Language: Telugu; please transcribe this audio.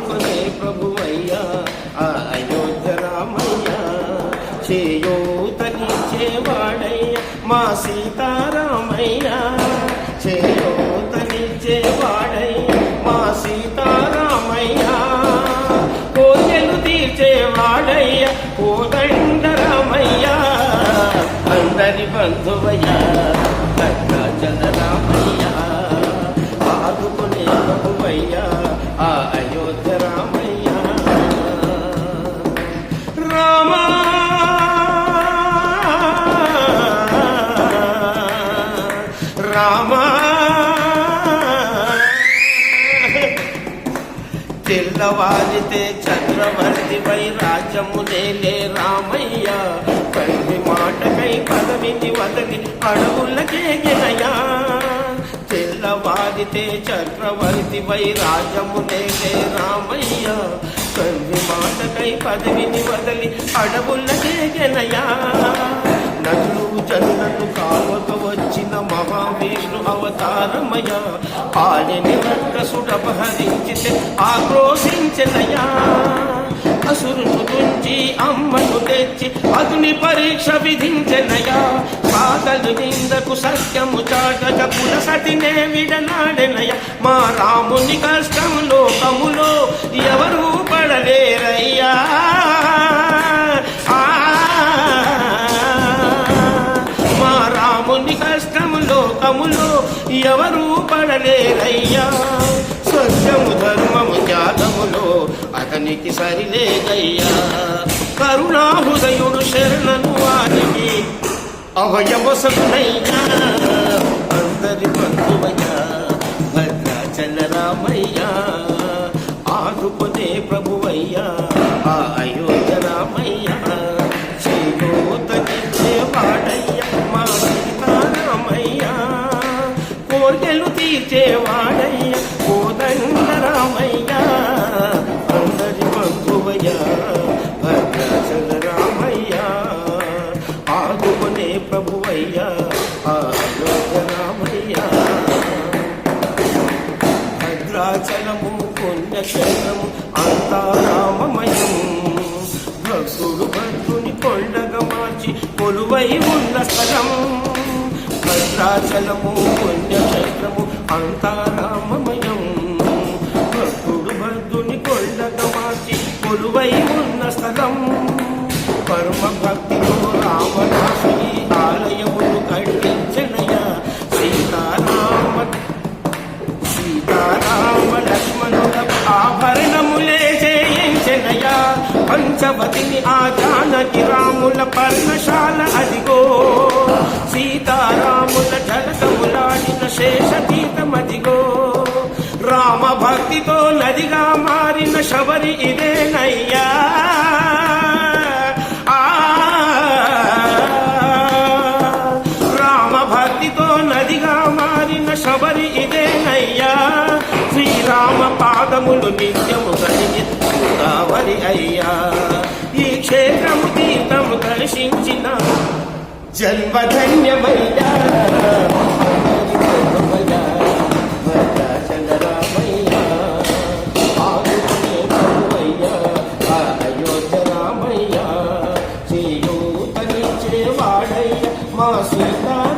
రామునే ప్రభువయ్యా. ఆ అయోధ్య రామయ్యా చేయూతనిచ్చేవాడయ్యా మా సీతారామయ్యా చేయూతనిచ్చేవాడయ్యా మా సీతారామయ్యా కోజలు తీర్చేవాడయ్యా. కోదండరామయ్యా అందరి బంధువయ్యా. తెల్లవారితే చక్రవర్తి పై రాజ్యము రామయ్య. పల్లి మాటకై పదవిని వదలి అడవులకే గినయా తెల్లవారితే చక్రవర్తి పై రాజ్యము రామయ్య. పల్లి మాటకై పదవిని వదలి అడవులకే గినయా నన్ను జనులను కావక వచ్చిన మహావిష్ణు అవతారమయ పాలిని రక్కసుడపహరించితే ఆక్రోశించనయా అసురును గుంచి అమ్మను తెచ్చి అగ్ని పరీక్ష విధించనయా సాగలు నిందకు సత్యము చాటక పులసతినే విడనాడెనయ మా రాముని కష్టం లోకములో ఎవరూ పడలేరయ్యా. మా రాముని కష్టం లోకములో ఎవరూ పడలేరయ్యా. సరిలేదయ్యా కరుణా హృదయుడు శరణను వారికి అవయవసనయ్యా అందరి బంధువయ్యా భద్రాచల రామయ్యా ఆదుకునే ప్రభువయ్యా. ఆ అయోధ్య భద్రాచల రామయ్యా ఆదుకునే ప్రభువయ్యా ఆ అయోధ్య భద్రాచలము పుణ్యక్షేత్రము అంతా రామమయం భక్తుడు భక్తుని కొండగా మార్చి కొలువై ఉన్న స్థలం. భద్రాచలము పుణ్యక్షేత్రము అంతా పంచవతిని ఆ జానకి రాముల పర్ణశాల అదిగో. సీతారాముల జలకములాడిన శేషతీతమదిగో రామ భక్తితో నదిగా మారిన శబరి ఇదేనయ్యా. పాదములు నిత్యము కలిగి గోదావరి అయ్యా. ఈ క్షేత్రము తీర్థము దర్శించిన జన్మధన్యమయ్యా. మా సీతా